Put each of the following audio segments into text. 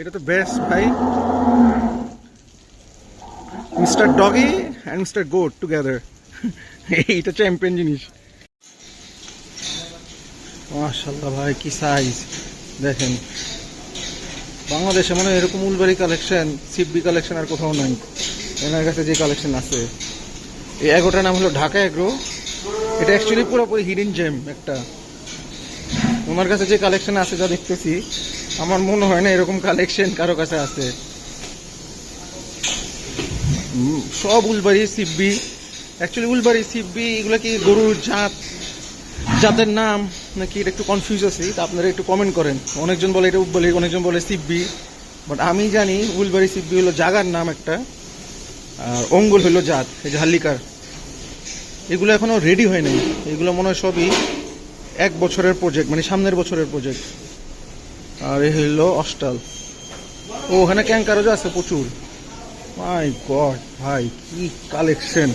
এটা তো বেস্ট ভাই। Mister doggy and mister goat together এইটা চ্যাম্পিয়ন জিনিস। মাশাল্লাহ ভাই, কি সাইজ দেখেন, বাংলাদেশে মানে এরকম উলবাড়ি কালেকশন সিপবি কালেকশন আর কোথাও নাই। এনার কাছে যে কালেকশন আছে। এই এগোটার নাম হলো ঢাকা এগ্রো। এটা অ্যাকচুয়ালি পুরোপুরি হিডেন জেম একটা। ওনার কাছে যে কালেকশন আছে, যা দেখতেছি আমার মনে হয় না এরকম কালেকশন কারও কাছে আছে। সব উলবাড়ি, সিব্বি। অ্যাকচুয়ালি উলবাড়ি, সিব্বি, এগুলো কি গরুর জাত? জাতের নাম নাকি এটা একটু কনফিউজ আছি, তা আপনারা একটু কমেন্ট করেন। অনেকজন বলে এটা উলবাড়ি, অনেকজন বলে সিব্বি। বাট আমি জানি উলবাড়ি, সিব্বি হলো জাগার নাম একটা, আর অঙ্গুল হলো জাত, এই যে হাল্লিকার। এগুলো এখনও রেডি হয় নাই। এগুলো মনে হয় সবই এক বছরের প্রজেক্ট মানে সামনের বছরের প্রজেক্ট আর এই হইল অস্টাল। ও, ওখানে ক্যাঙ্কারও আছে প্রচুর। মাই গড, ভাই, কি কালেকশন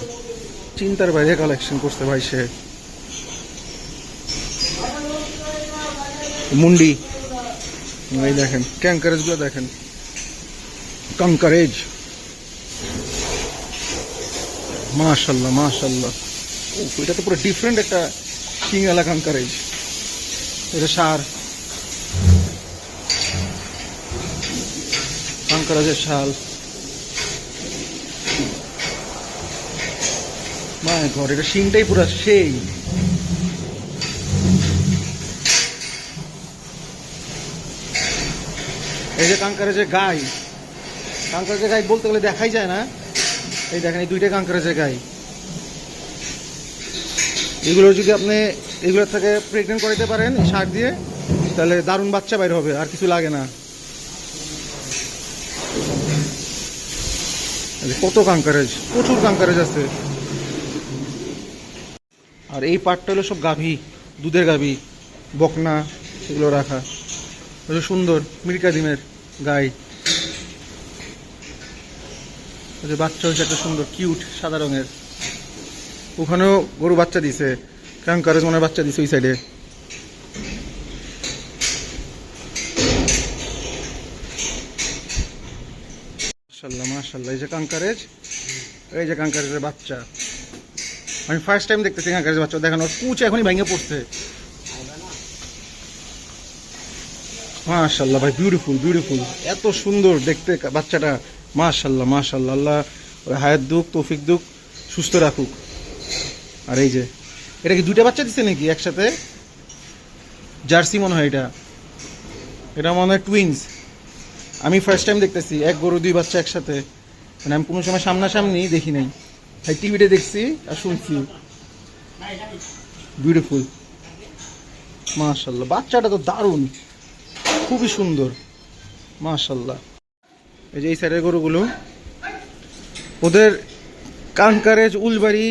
চিন্তার বাইরে কালেকশন করছে ভাই সে। মুন্ডি। এই দেখেন ক্যাঙ্কারেজগুলো দেখেন। কাঙ্কারেজ মাশাল্লাহ মাশাল্লাহ। ও, এটা তো পুরো ডিফারেন্ট একটা সিঙ্গালা কাঙ্কারেজ এটা সার। কাঙ্কারাজের শাল। মাই এটা শিংটাই পুরো সেই। এই যে কাঙ্কারাজের গাই যে গাই বলতে গেলে দেখাই যায় না। এই দেখেন, এই দুইটা কাঙ্কারে যে গাই। এগুলো যদি আপনি এগুলোর থেকে প্রেগনেন্ট করাইতে পারেন সার দিয়ে, তাহলে দারুণ বাচ্চা বাইর হবে, আর কিছু লাগে না এই যে কত কাঙ্কারেজ প্রচুর কাঙ্কারেজ আছে। আর এই পাটটা হলো সব গাভী, দুধের গাভী, বকনা, এগুলো রাখা। সুন্দর মিরিকা ডিমের গাই। যে বাচ্চা হয়েছে একটা সুন্দর কিউট সাদা রঙের। ওখানেও গরু বাচ্চা দিছে কাঙ্কারেজ মনে বাচ্চা দিছে ওই সাইডে মাশাল্লাহ এই যে কাঙ্কারেজ, এই যে কাঙ্কারেজের বাচ্চা। আমি ফার্স্ট টাইম দেখতেছি কাঙ্কারেজের বাচ্চা। দেখেন, ওর কুচ এখনই ভেঙে পড়ছে। মাশাল্লাহ ভাই বিউটিফুল বিউটিফুল এত সুন্দর দেখতে বাচ্চাটা। মাশাল্লাহ মাশাল্লাহ আল্লাহ। ওর হায়াত দুক তৌফিক দুক সুস্থ রাখুক। আর এই যে, এটা কি দুইটা বাচ্চা দিচ্ছে নাকি একসাথে? জার্সি মনে হয় এটা। এটা মনে হয় টুইন্স আমি ফার্স্ট টাইম দেখতেছি, এক গরু, দুই বাচ্চা একসাথে। মানে আমি কোনো সময় সামনাসামনি দেখি নাই। তাই টিভিতে দেখছি আর শুনছি। বিউটিফুল মাশাল্লাহ, বাচ্চাটা তো দারুণ। খুবই সুন্দর। মাশাল্লাহ। এই যে এই সাইডের গরুগুলো, ওদের কাঙ্কারেজ উলবাড়ি,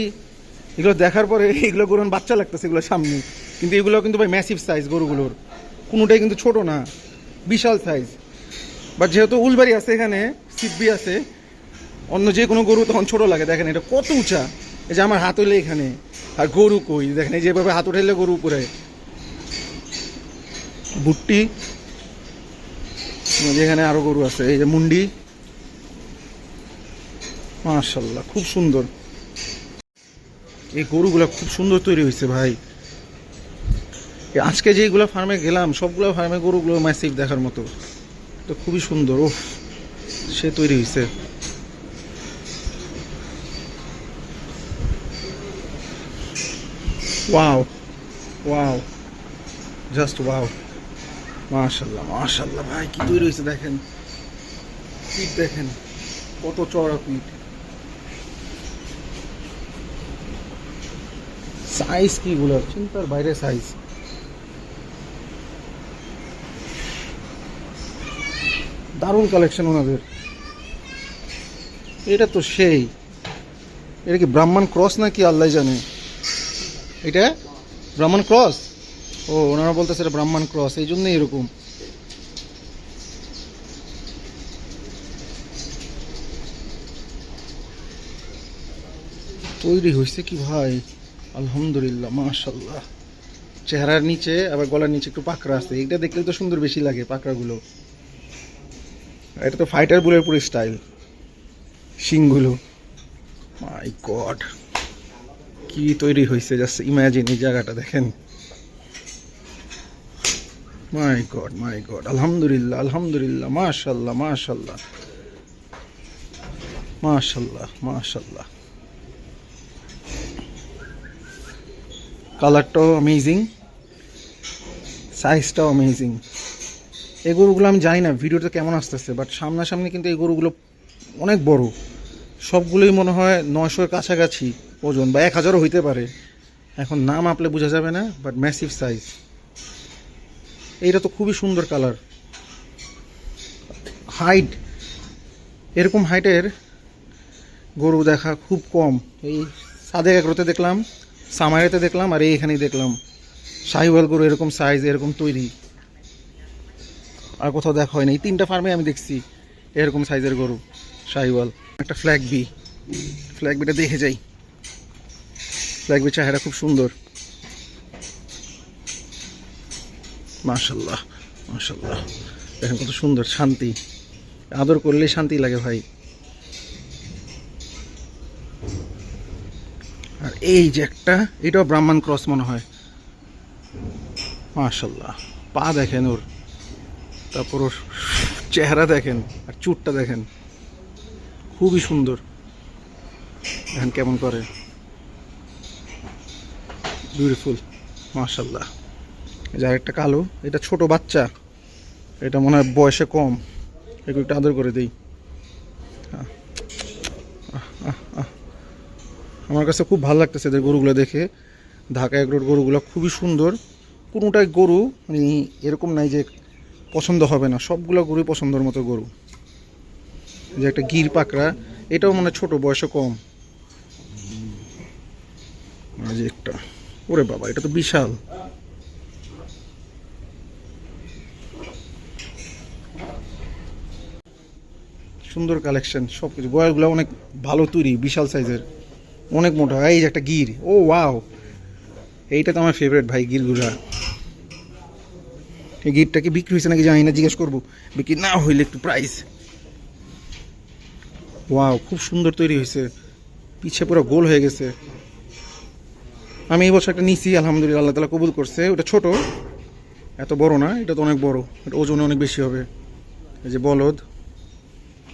এগুলো দেখার পরে এগুলো গরু বাচ্চা লাগতেছে এগুলো সামনে। কিন্তু এগুলো কিন্তু ভাই ম্যাসিভ সাইজ গরুগুলোর। কোনোটাই কিন্তু ছোট না, বিশাল সাইজ বাট যেহেতু উলবাড়ি আছে এখানে সিব্বি আছে অন্য যে কোনো গরু তখন ছোট লাগে। দেখেন এটা কত উঁচা। এই যে আমার হাত হইলে এখানে, আর গরু কই? দেখেন এই যেভাবে হাত উঠাইলে গরু উপরে। ভুট্টি এখানে আরও গরু আছে, এই যে মুন্ডি। মাশাল্লাহ খুব সুন্দর। এই গরুগুলো খুব সুন্দর তৈরি হয়েছে ভাই। আজকে যেগুলো ফার্মে গেলাম, সবগুলো ফার্মে গরুগুলো ম্যাসিভ দেখার মতো। তো খুবই সুন্দর ওফ সে তৈরি হয়েছে ওয়াও ওয়াও জাস্ট ওয়াও মাশাল্লাহ মাশাল্লাহ ভাই, কি তৈরি হয়েছে দেখেন। পিঠ দেখেন, কত চড়া পিঠ। সাইজ কি গুলো চিন্তার বাইরে সাইজ দারুণ কালেকশন ওনাদের। এটা তো সেই। এটা কি ব্রাহ্মণ ক্রস নাকি আল্লাহ জানে। এটা? ব্রাহ্মণ ক্রস? ও, ওনারা বলতেছে এটা ব্রাহ্মণ ক্রস, এই জন্যই এরকম। তৈরি হয়েছে কি ভাই? আলহামদুলিল্লাহ মাশাল্লাহ চেহারার নিচে, আবার গলার নিচে একটু পাকড়া আছে। এটা দেখলে তো সুন্দর বেশি লাগে পাকড়াগুলো। এটা তো ফাইটার বুলের পুরো স্টাইল শিংগুলো। মাই গড কি তৈরি হয়েছে জাস্ট ইমাজিন এই জায়গাটা দেখেন। মাই গড মাই গড আলহামদুলিল্লাহ আলহামদুলিল্লাহ, মাশাল্লাহ মাশাল্লাহ। মাশাল্লাহ মাশাল্লাহ। কালারটাও অ্যামেজিং সাইজটাও অ্যামেজিং এই গরুগুলো আমি জানি না ভিডিওতে কেমন আসতেছে বাট সামনাসামনি কিন্তু এই গরুগুলো অনেক বড়। সবগুলোই মনে হয় নয়শোর কাছাকাছি ওজন বা এক হাজারও হইতে পারে। এখন নাম আপলে বোঝা যাবে না বাট ম্যাসিভ সাইজ এইটা তো খুবই সুন্দর কালার হাইট এরকম হাইটের গরু দেখা খুব কম। এই সাদে এগ্রোতে দেখলাম, সামাইরেতে দেখলাম, আর এইখানেই দেখলাম। শাহিওয়াল গরু এরকম সাইজ এরকম তৈরি। আর কোথাও দেখা হয়নি। এই তিনটা ফার্মে আমি দেখছি এরকম সাইজের গরু শাহিওয়াল একটা ফ্ল্যাগ বি ফ্ল্যাগ বিটা দেখে যাই। ফ্ল্যাগ বি চেহারা খুব সুন্দর। মাশাল্লাহ মাশাল্লাহ। দেখেন কত সুন্দর শান্তি। আদর করলেই শান্তি লাগে ভাই। আর এই যে একটা, এটাও ব্রাহ্মণ ক্রস মনে হয়। মাশাল্লাহ, পা দেখেন ওর। তারপর ওর চেহারা দেখেন আর চুটটা দেখেন। খুবই সুন্দর। দেখেন কেমন করে। বিউটিফুল মাশাল্লাহ যার একটা কালো, এটা ছোট বাচ্চা। এটা মনে হয় বয়সে কম। একটু একটু আদর করে দিই। আমার কাছে খুব ভালো লাগতেছে এদের গরুগুলো দেখে। ঢাকা এগুলোর গরুগুলো খুবই সুন্দর। কোনোটাই গরু মানে এরকম নাই যে পছন্দ হবে না। সবগুলো গরুই পছন্দের মতো গরু। যে একটা গির পাকড়া, এটাও মানে ছোট বয়সে কম। একটা। ওরে বাবা, এটা তো বিশাল। সুন্দর কালেকশন সব কিছু বয়ালগুলো অনেক ভালো তৈরি, বিশাল সাইজের অনেক মোটা, এই যে একটা গির। ও ওয়াও এইটা তো আমার ফেভারিট ভাই, গিরগুলা। এই গিরটা কি বিক্রি হয়েছে নাকি জানি না, জিজ্ঞেস করব। বিক্রি না হইলে একটু প্রাইস ওয়াও খুব সুন্দর তৈরি হয়েছে। পিছে পুরো গোল হয়ে গেছে। আমি এই বছর একটা নিছি, আলহামদুলিল্লাহ, আল্লাহ তালা কবুল করছে। ওটা ছোট, এত বড় না, এটা তো অনেক বড় এটা ওজন অনেক বেশি হবে। এই যে বলদ,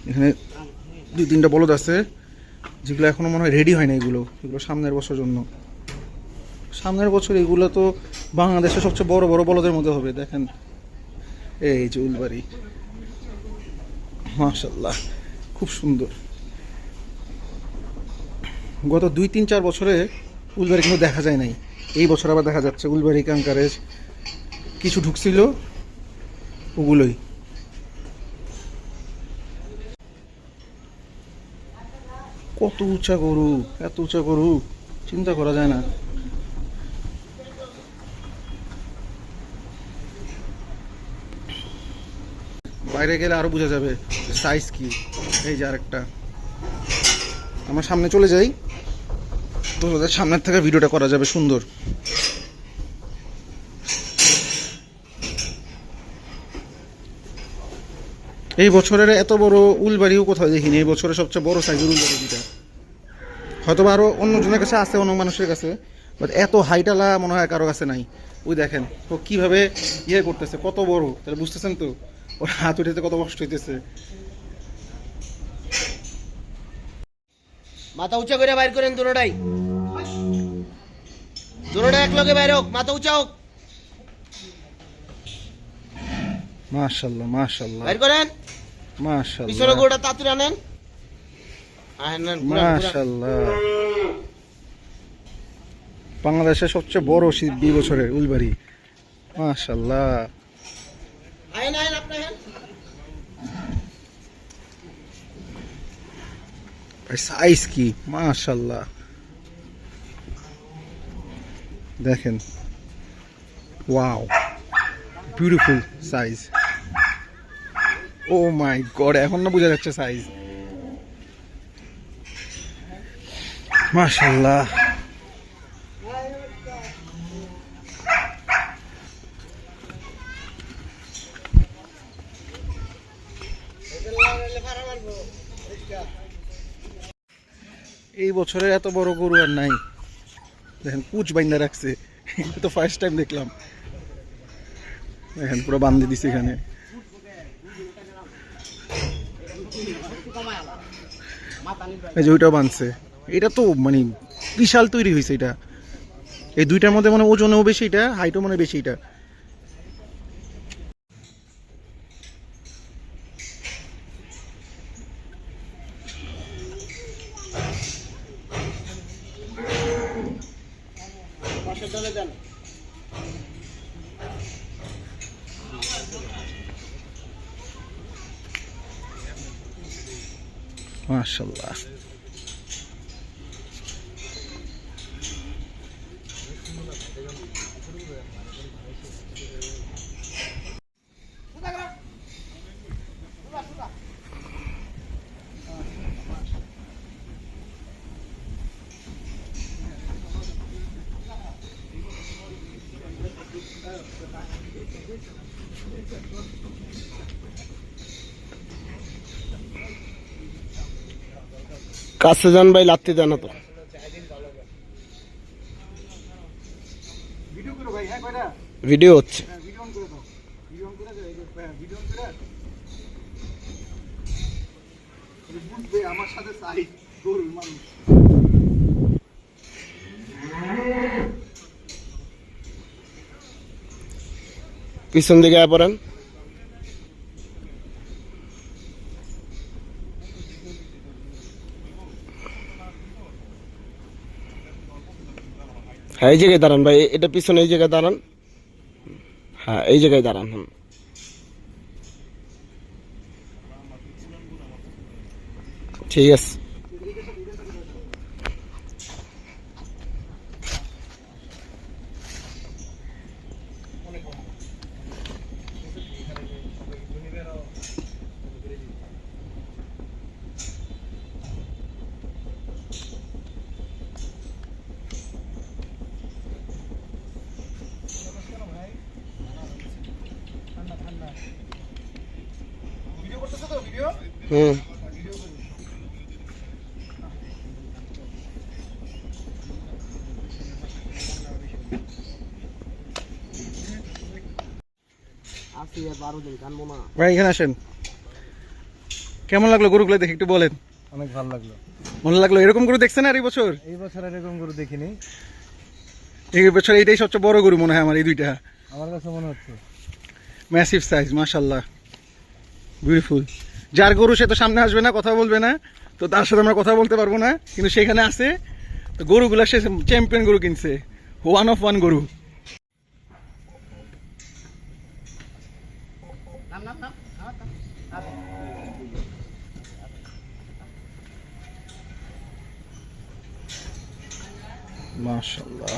এখানে দুই তিনটা বলদ আছে, যেগুলো এখনও মনে হয় রেডি হয় না এগুলো এগুলো সামনের বছর জন্য। সামনের বছর এগুলো তো বাংলাদেশের সবচেয়ে বড় বড় বলদের মধ্যে হবে, দেখেন। এই যে উলবাড়ি। মাশাল্লাহ খুব সুন্দর। গত দুই, তিন, চার বছরে উলবাড়ি কিন্তু দেখা যায় নাই। এই বছর আবার দেখা যাচ্ছে উলবাড়ি, কাঙ্কারেজ কিছু ঢুকছিল ওগুলোই। কত উঁচা গরু, এত উঁচা গরু, চিন্তা করা যায় না। বাইরে গেলে আরও বোঝা যাবে সাইজ কি। এই যে আরেকটা। আমরা সামনে চলে যাই। তো ওদের সামনের থেকে ভিডিওটা করা যাবে সুন্দর। এই বছরের এত বড় উলবাড়িও কোথাও দেখিনি। এই বছরের সবচেয়ে বড় সাইজের উলবাড়ি যেটা। হয়তো বা আরও অন্যজনের কাছে আছে, অন্য মানুষের কাছে। বাট এত হাইটালা মনে হয় কারও কাছে নাই। ওই দেখেন, ও কীভাবে ইয়ে করতেছে, কত বড়। তাহলে বুঝতেছেন তো? ওর হাত উঠেতে কত কষ্ট হইতেছে। মাথা উঁচা করে বাইর করেন দুটোটাই। দুটোটা এক লগে বাইর হোক মাথা উঁচা হোক। মাশাল্লাহ মাশাল্লাহ বাইর করেন। পিছনে মাশাল্লাহ গোটা তাতুরে আনেন আহেন নেন, ঘুরান, ঘুরান। মাশাল্লাহ বাংলাদেশের সবচেয়ে বড় শীত দুই বছরের উলবাড়ি। মাশাল্লাহ আহেন আহেন আপনি আহেন সাইজ কি মাশাল্লাহ দেখেন। Wow beautiful size oh my god এখন না বোঝা যাচ্ছে সাইজ মাশাল্লাহ এই বছরে এত বড় গরু আর নাই। দেখেন, কুচ বাইন্দা রাখছে। তো ফার্স্ট টাইম দেখলাম। দেখেন, পুরো বান্ধে দিছে এখানে। এই যে বাঁধছে। এটা তো মানে বিশাল তৈরি হয়েছে এটা। এই দুইটার মধ্যে মানে ওজনেও বেশি এটা হাইটও মানে বেশি এটা। মাশাল্লাহ কাছে যান ভাই লাত্তি দেন তো ভিডিও হচ্ছে। পিছন দিকে পড়েন। হ্যাঁ এই জায়গায় দাঁড়ান ভাই এটা পিছনে এই জায়গায় দাঁড়ান। হ্যাঁ এই জায়গায় দাঁড়ান, হুম। ঠিক আছে। হুম। আসি আর বারো দিন কানবো না। ভাই এখানে আসেন। কেমন লাগল গরুগুলো দেখে একটু বলেন। অনেক ভালো লাগল। মনে লাগল এরকম গরু দেখছেন আর এই বছর? এই বছর আর এরকম গরু দেখিনি। এই বছর এইটাই সবচেয়ে বড় গরু মনে হয় আমার এই দুইটা। আমার কাছে মনে হচ্ছে। ম্যাসিভ সাইজ মাশাল্লাহ বিউটিফুল যার গরু সে তো সামনে আসবে না, কথা বলবে না। তো তার সাথে আমরা কথা বলতে পারব না। কিন্তু সেখানে আছে, তো গরুগুলো সে চ্যাম্পিয়ন গরু কিনছে। ওয়ান অফ ওয়ান গরু। মাশাল্লাহ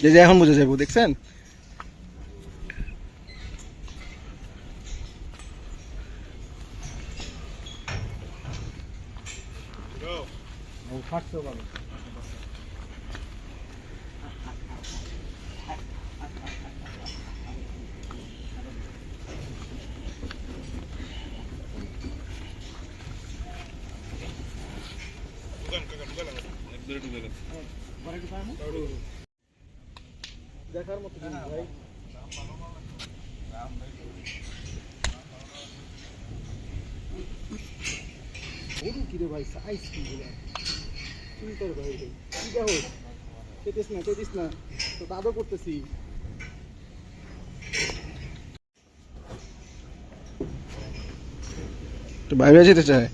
যে যে এখন বুঝে যাব দেখছেন? পারে দেখার মতো জিনিস ভাই। গরু কিরে ভাই সাইজ কি বলে? চিন্তা করে ভাই কি দেখো? না চেতিস না। তো দাদও করতেছি। তো বাইরে যেতে চায়।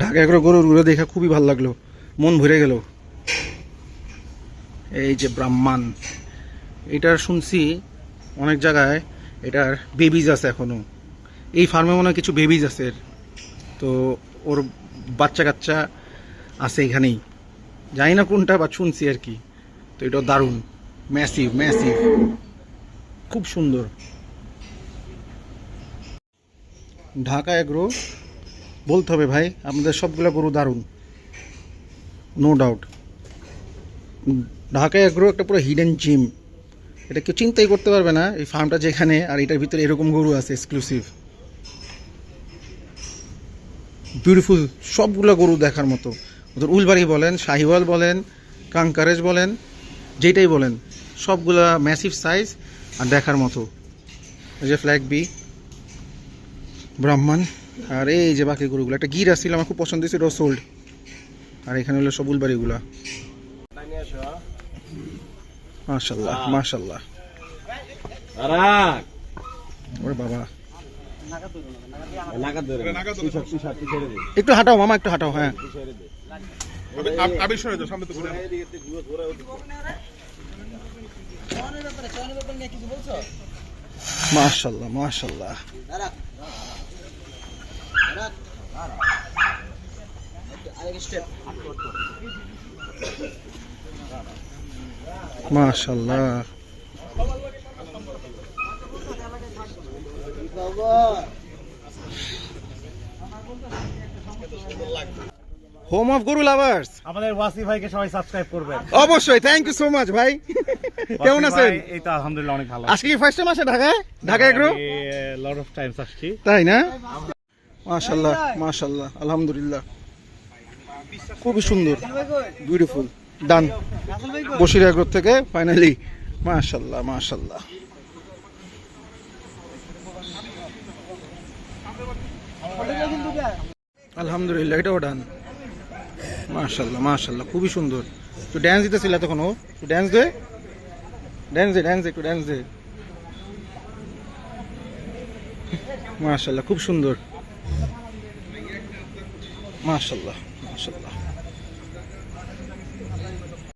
ঢাকা গরুর গরুরগুলো দেখা খুবই ভালো লাগল। মন ভরে গেল। এই যে ব্রাহ্মণ এটার শুনছি অনেক জায়গায় এটার বেবিজ আছে এখনও। এই ফার্মে মনে হয় কিছু বেবিজ আছে তো ওর বাচ্চা কাচ্চা আছে এখানেই। জানি না কোনটা বা শুনছি আর কি। তো এটা দারুণ। ম্যাসিভ ম্যাসিভ খুব সুন্দর। ঢাকা এগ্রো বলতে হবে ভাই আপনাদের সবগুলো গরু দারুণ। নো ডাউট ঢাকা এগ্রো একটা পুরো হিডেন জিম এটা কেউ চিন্তাই করতে পারবে না, এই ফার্মটা যেখানে, আর এটার ভিতরে এরকম গরু আছে এক্সক্লুসিভ বিউটিফুল সবগুলো গরু দেখার মতো। ওদের উলবাড়ি বলেন, শাহিওয়াল বলেন, কাঙ্কারেজ বলেন, যেটাই বলেন, সবগুলা ম্যাসিভ সাইজ আর দেখার মতো। এই যে ফ্ল্যাগ বি ব্রাহ্মণ। আর এই যে বাকি গরুগুলো, একটা গির আসছিল আমার খুব পছন্দ হয়েছিল সোল্ড আর এখানে হলো সব উলবাড়িগুলা। মাশাল্লাহ মাশাল্লাহ ওরে বাবা। একটু হাঁটাও মামা একটু হাঁটাও হ্যাঁ। যাও সামনে তো ঘুরে মাশাল্লাহ হোম অফ গরু লাভার্স আমাদের ওয়াসি ভাইকে সবাই সাবস্ক্রাইব করবেন। অবশ্যই থ্যাংক ইউ সো মাচ ভাই। কেমন আছেন? এই তো আলহামদুলিল্লাহ অনেক ভালো। আজকে ফার্স্ট টাইম আসে ঢাকায়? Dhaka agro lot of times আসছি। তাই না? মাশাল্লাহ মাশাল্লাহ আলহামদুলিল্লাহ। খুবই সুন্দর বিউটিফুল ডান বসির এগ্রো থেকে ফাইনালি মাশাল্লাহ মাশাল্লাহ আলহামদুলিল্লাহ, এটাও ডান মাশাল্লাহ মাশাল্লাহ খুবই সুন্দর। তো ড্যান্স দিতেছিল তখন ও। একটু ড্যান্স দে। ড্যান্স দে ড্যান্স দে, একটু ড্যান্স দে। মাশাল্লাহ খুব সুন্দর। মাশাল্লাহ